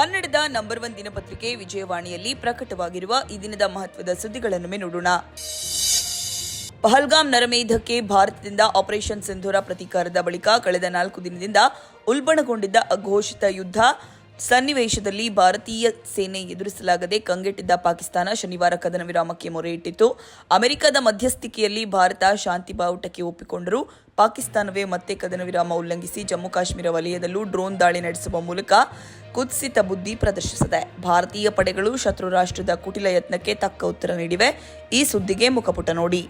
ಕನ್ನಡದ number one ದಿನಪತ್ರಿಕೆ ವಿಜಯವಾಣಿಯಲ್ಲಿ ಪ್ರಕಟವಾಗಿರುವ ಈ ದಿನದ ಮಹತ್ವದ ಸುದ್ದಿಗಳನ್ನೊಮ್ಮೆ ನೋಡೋಣ. ಪಹಲ್ಗಾಮ್ ನರಮೇಧಕ್ಕೆ ಭಾರತದಿಂದ ಆಪರೇಷನ್ ಸಿಂಧೂರ ಪ್ರತೀಕಾರದ ಬಳಿಕ ಕಳೆದ ನಾಲ್ಕು ದಿನದಿಂದ ಉಲ್ಬಣಗೊಂಡಿದ್ದ ಅಘೋಷಿತ ಯುದ್ಧ. ಸನ್ನಿವೇಶದಲ್ಲಿ ಭಾರತೀಯ ಸೇನೆ ಎದುರಿಸಲಾಗದೆ ಕಂಗೆಟ್ಟಿದ್ದ ಪಾಕಿಸ್ತಾನ ಶನಿವಾರ ಕದನ ವಿರಾಮಕ್ಕೆ ಮೊರೆ ಇಟ್ಟಿತ್ತು ಅಮೆರಿಕದ ಮಧ್ಯಸ್ಥಿಕೆಯಲ್ಲಿ ಭಾರತ ಶಾಂತಿ ಬಾವುಟಕ್ಕೆ ಒಪ್ಪಿಕೊಂಡರೂ ಪಾಕಿಸ್ತಾನವೇ ಮತ್ತೆ ಕದನ ವಿರಾಮ ಉಲ್ಲಂಘಿಸಿ ಜಮ್ಮು ಕಾಶ್ಮೀರ ವಲಯದಲ್ಲೂ ಡ್ರೋನ್ ದಾಳಿ ನಡೆಸುವ ಮೂಲಕ ಕುತ್ಸಿತ ಬುದ್ಧಿ ಪ್ರದರ್ಶಿಸಿದೆ ಭಾರತೀಯ ಪಡೆಗಳು ಶತ್ರು ರಾಷ್ಟ್ರದ ಕುಟಿಲ ಯತ್ನಕ್ಕೆ ತಕ್ಕ ಉತ್ತರ ನೀಡಿವೆ. ಈ ಸುದ್ದಿಗೆ ಮುಖಪುಟ ನೋಡಿ.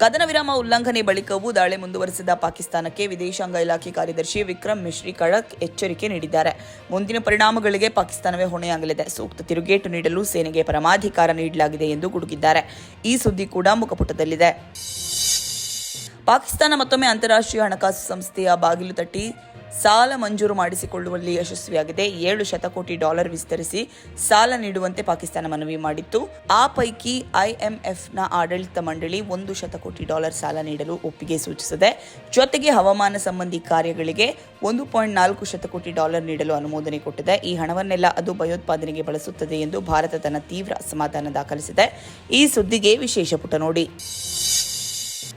ಕದನ ವಿರಾಮ ಉಲ್ಲಂಘನೆ ಬಳಿಕವೂ ದಾಳಿ ಮುಂದುವರೆಸಿದ ಪಾಕಿಸ್ತಾನಕ್ಕೆ ವಿದೇಶಾಂಗ ಇಲಾಖೆ ಕಾರ್ಯದರ್ಶಿ ವಿಕ್ರಮ್ ಮಿಶ್ರಿ ಖಡಕ್ ಎಚ್ಚರಿಕೆ ನೀಡಿದ್ದಾರೆ. ಮುಂದಿನ ಪರಿಣಾಮಗಳಿಗೆ ಪಾಕಿಸ್ತಾನವೇ ಹೊಣೆಯಾಗಲಿದೆ. ಸೂಕ್ತ ತಿರುಗೇಟು ನೀಡಲು ಸೇನೆಗೆ ಪರಮಾಧಿಕಾರ ನೀಡಲಾಗಿದೆ ಎಂದು ಗುಡುಗಿದ್ದಾರೆ. ಈ ಸುದ್ದಿ ಕೂಡ ಮುಖಪುಟದಲ್ಲಿದೆ. ಪಾಕಿಸ್ತಾನ ಮತ್ತೊಮ್ಮೆ ಅಂತಾರಾಷ್ಟ್ರೀಯ ಹಣಕಾಸು ಸಂಸ್ಥೆಯ ಬಾಗಿಲು ತಟ್ಟಿ ಸಾಲ ಮಂಜೂರು ಮಾಡಿಸಿಕೊಳ್ಳುವಲ್ಲಿ ಯಶಸ್ವಿಯಾಗಿದೆ. ಏಳು ಶತಕೋಟಿ ಡಾಲರ್ ವಿಸ್ತರಿಸಿ ಸಾಲ ನೀಡುವಂತೆ ಪಾಕಿಸ್ತಾನ ಮನವಿ ಮಾಡಿತ್ತು. ಆ ಪೈಕಿ ಐಎಂಎಫ್ನ ಆಡಳಿತ ಮಂಡಳಿ ಒಂದು ಶತಕೋಟಿ ಡಾಲರ್ ಸಾಲ ನೀಡಲು ಒಪ್ಪಿಗೆ ಸೂಚಿಸಿದೆ. ಜೊತೆಗೆ ಹವಾಮಾನ ಸಂಬಂಧಿ ಕಾರ್ಯಗಳಿಗೆ ಒಂದು ಪಾಯಿಂಟ್ ನಾಲ್ಕು ಶತಕೋಟಿ ಡಾಲರ್ ನೀಡಲು ಅನುಮೋದನೆ ಕೊಟ್ಟಿದೆ. ಈ ಹಣವನ್ನೆಲ್ಲ ಅದು ಭಯೋತ್ಪಾದನೆಗೆ ಬಳಸುತ್ತದೆ ಎಂದು ಭಾರತ ತನ್ನ ತೀವ್ರ ಅಸಮಾಧಾನ ದಾಖಲಿಸಿದೆ. ಈ ಸುದ್ದಿಗೆ ವಿಶೇಷ ಪುಟ ನೋಡಿ.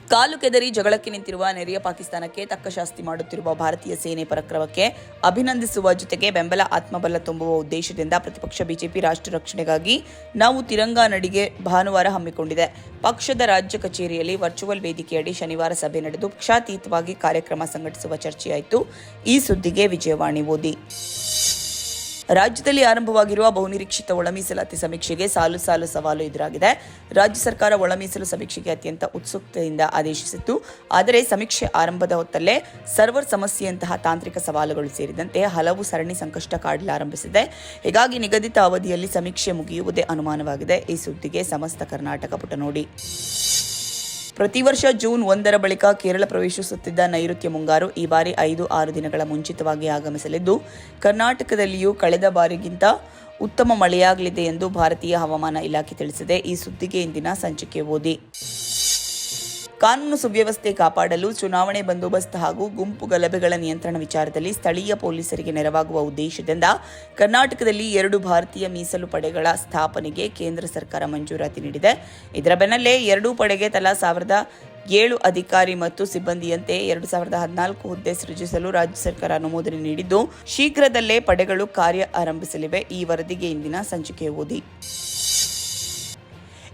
ಕಾಲು ಕೆದರಿ ಜಗಳಕ್ಕೆ ನಿಂತಿರುವ ನೆರೆಯ ಪಾಕಿಸ್ತಾನಕ್ಕೆ ತಕ್ಕ ಶಾಸ್ತಿ ಮಾಡುತ್ತಿರುವ ಭಾರತೀಯ ಸೇನೆ ಪರಕ್ರಮಕ್ಕೆ ಅಭಿನಂದಿಸುವ ಜೊತೆಗೆ ಬೆಂಬಲ, ಆತ್ಮಬಲ ತುಂಬುವ ಉದ್ದೇಶದಿಂದ ಪ್ರತಿಪಕ್ಷ ಬಿಜೆಪಿ ರಾಷ್ಟ್ರ ರಕ್ಷಣೆಗಾಗಿ ನಾವು ತಿರಂಗಾ ನಡಿಗೆ ಭಾನುವಾರ ಹಮ್ಮಿಕೊಂಡಿದೆ. ಪಕ್ಷದ ರಾಜ್ಯ ಕಚೇರಿಯಲ್ಲಿ ವರ್ಚುವಲ್ ವೇದಿಕೆಯಡಿ ಶನಿವಾರ ಸಭೆ ನಡೆದು ಪಕ್ಷಾತೀತವಾಗಿ ಕಾರ್ಯಕ್ರಮ ಸಂಘಟಿಸುವ ಚರ್ಚೆಯಾಯಿತು. ಈ ಸುದ್ದಿಗೆ ವಿಜಯವಾಣಿ ಓದಿ. ರಾಜ್ಯದಲ್ಲಿ ಆರಂಭವಾಗಿರುವ ಬಹುನಿರೀಕ್ಷಿತ ಒಳಮೀಸಲಾತಿ ಸಮೀಕ್ಷೆಗೆ ಸಾಲು ಸಾಲು ಸವಾಲು ಎದುರಾಗಿದೆ. ರಾಜ್ಯ ಸರ್ಕಾರ ಒಳಮೀಸಲು ಸಮೀಕ್ಷೆಗೆ ಅತ್ಯಂತ ಉತ್ಸುಕತೆಯಿಂದ ಆದೇಶಿಸಿತ್ತು. ಆದರೆ ಸಮೀಕ್ಷೆ ಆರಂಭದ ಹೊತ್ತಲ್ಲೇ ಸರ್ವರ್ ಸಮಸ್ಯೆಯಂತಹ ತಾಂತ್ರಿಕ ಸವಾಲುಗಳು ಸೇರಿದಂತೆ ಹಲವು ಸರಣಿ ಸಂಕಷ್ಟ ಕಾಡಲಾರಂಭಿಸಿದೆ ಹೀಗಾಗಿ ನಿಗದಿತ ಅವಧಿಯಲ್ಲಿ ಸಮೀಕ್ಷೆ ಮುಗಿಯುವುದೇ ಅನುಮಾನವಾಗಿದೆ. ಈ ಸುದ್ದಿಗೆ ಸಮಸ್ತ ಕರ್ನಾಟಕ ಪುಟ ನೋಡಿ ಪ್ರತಿ ವರ್ಷ ಜೂನ್ ಒಂದರ ಬಳಿಕ ಕೇರಳ ಪ್ರವೇಶಿಸುತ್ತಿದ್ದ ನೈಋತ್ಯ ಮುಂಗಾರು ಈ ಬಾರಿ ಐದು ಆರು ದಿನಗಳ ಮುಂಚಿತವಾಗಿ ಆಗಮಿಸಲಿದ್ದು, ಕರ್ನಾಟಕದಲ್ಲಿಯೂ ಕಳೆದ ಬಾರಿಗಿಂತ ಉತ್ತಮ ಮಳೆಯಾಗಲಿದೆ ಎಂದು ಭಾರತೀಯ ಹವಾಮಾನ ಇಲಾಖೆ ತಿಳಿಸಿದೆ. ಈ ಸುದ್ದಿಗೆ ಇಂದಿನ ಸಂಚಿಕೆ ಓದಿ. ಕಾನೂನು ಸುವ್ಯವಸ್ಥೆ ಕಾಪಾಡಲು ಚುನಾವಣೆ ಬಂದೋಬಸ್ತ್ ಹಾಗೂ ಗುಂಪು ಗಲಭೆಗಳ ನಿಯಂತ್ರಣ ವಿಚಾರದಲ್ಲಿ ಸ್ಥಳೀಯ ಪೊಲೀಸರಿಗೆ ನೆರವಾಗುವ ಉದ್ದೇಶದಿಂದ ಕರ್ನಾಟಕದಲ್ಲಿ ಎರಡು ಭಾರತೀಯ ಮೀಸಲು ಪಡೆಗಳ ಸ್ಥಾಪನೆಗೆ ಕೇಂದ್ರ ಸರ್ಕಾರ ಮಂಜೂರಾತಿ ನೀಡಿದೆ. ಇದರ ಬೆನ್ನಲ್ಲೇ ಎರಡೂ ಪಡೆಗೆ ತಲಾ ಸಾವಿರದ ಏಳು ಅಧಿಕಾರಿ ಮತ್ತು ಸಿಬ್ಬಂದಿಯಂತೆ ಎರಡು ಸಾವಿರದ ಹದಿನಾಲ್ಕು ಹುದ್ದೆ ಸೃಜಿಸಲು ರಾಜ್ಯ ಸರ್ಕಾರ ಅನುಮೋದನೆ ನೀಡಿದ್ದು, ಶೀಘ್ರದಲ್ಲೇ ಪಡೆಗಳು ಕಾರ್ಯ ಆರಂಭಿಸಲಿವೆ. ಈ ವರದಿಗೆ ಇಂದಿನ ಸಂಚಿಕೆ ಓದಿ.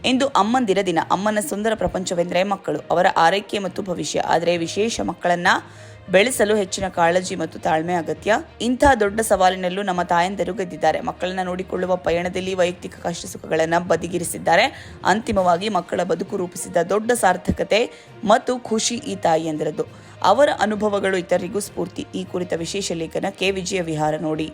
ಇಂದು ಅಮ್ಮಂದಿರ ದಿನ ಅಮ್ಮನ ಸುಂದರ ಪ್ರಪಂಚವೆಂದರೆ ಮಕ್ಕಳು. ಅವರ ಆರೈಕೆ ಮತ್ತು ಭವಿಷ್ಯ. ಆದರೆ ವಿಶೇಷ ಮಕ್ಕಳನ್ನ ಬೆಳೆಸಲು ಹೆಚ್ಚಿನ ಕಾಳಜಿ ಮತ್ತು ತಾಳ್ಮೆ ಅಗತ್ಯ. ಇಂತಹ ದೊಡ್ಡ ಸವಾಲಿನಲ್ಲೂ ನಮ್ಮ ತಾಯಂದಿರು ಗೆದ್ದಿದ್ದಾರೆ. ಮಕ್ಕಳನ್ನ ನೋಡಿಕೊಳ್ಳುವ ಪಯಣದಲ್ಲಿ ವೈಯಕ್ತಿಕ ಕಷ್ಟ ಸುಖಗಳನ್ನು ಬದಿಗಿರಿಸಿದ್ದಾರೆ. ಅಂತಿಮವಾಗಿ ಮಕ್ಕಳ ಬದುಕು ರೂಪಿಸಿದ ದೊಡ್ಡ ಸಾರ್ಥಕತೆ ಮತ್ತು ಖುಷಿ ಈ ತಾಯಿಯಂದಿರದ್ದು ಅವರ ಅನುಭವಗಳು ಇತರರಿಗೂ ಸ್ಫೂರ್ತಿ. ಈ ಕುರಿತ ವಿಶೇಷ ಲೇಖನ ಕೆ. ವಿಜಯ ವಿಹಾರ ನೋಡಿ.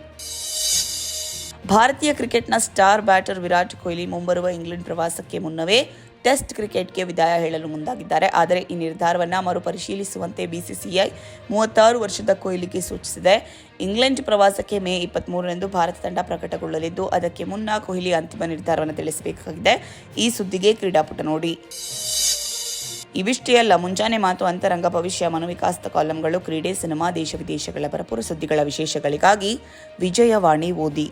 ಭಾರತೀಯ ಕ್ರಿಕೆಟ್ನ ಸ್ಟಾರ್ ಬ್ಯಾಟರ್ ವಿರಾಟ್ ಕೊಹ್ಲಿ ಮುಂಬರುವ ಇಂಗ್ಲೆಂಡ್ ಪ್ರವಾಸಕ್ಕೆ ಮುನ್ನವೇ ಟೆಸ್ಟ್ ಕ್ರಿಕೆಟ್ಗೆ ವಿದಾಯ ಹೇಳಲು ಮುಂದಾಗಿದ್ದಾರೆ. ಆದರೆ ಈ ನಿರ್ಧಾರವನ್ನು ಮರುಪರಿಶೀಲಿಸುವಂತೆ ಬಿಸಿಸಿಐ ಮೂವತ್ತಾರು ವರ್ಷದ ಕೊಹ್ಲಿಗೆ ಸೂಚಿಸಿದೆ. ಇಂಗ್ಲೆಂಡ್ ಪ್ರವಾಸಕ್ಕೆ ಮೇ ಇಪ್ಪತ್ತ್ಮೂರರಂದು ಭಾರತ ತಂಡ ಪ್ರಕಟಗೊಳ್ಳಲಿದ್ದು, ಅದಕ್ಕೆ ಮುನ್ನ ಕೊಹ್ಲಿ ಅಂತಿಮ ನಿರ್ಧಾರವನ್ನು ತಿಳಿಸಬೇಕಾಗಿದೆ. ಈ ಸುದ್ದಿಗೆ ಕ್ರೀಡಾಪುಟ ನೋಡಿ. ಇವಿಷ್ಟೇ ಅಲ್ಲ, ಮುಂಜಾನೆ ಮಾತು ಅಂತರಂಗ ಭವಿಷ್ಯ, ಮನೋವಿಕಾಸದ ಕಾಲಂಗಳು, ಕ್ರೀಡೆ, ಸಿನಿಮಾ, ದೇಶ ವಿದೇಶಗಳ ಭರಪೂರ ಸುದ್ದಿಗಳ ವಿಶೇಷಗಳಿಗಾಗಿ ವಿಜಯವಾಣಿ ಓದಿ.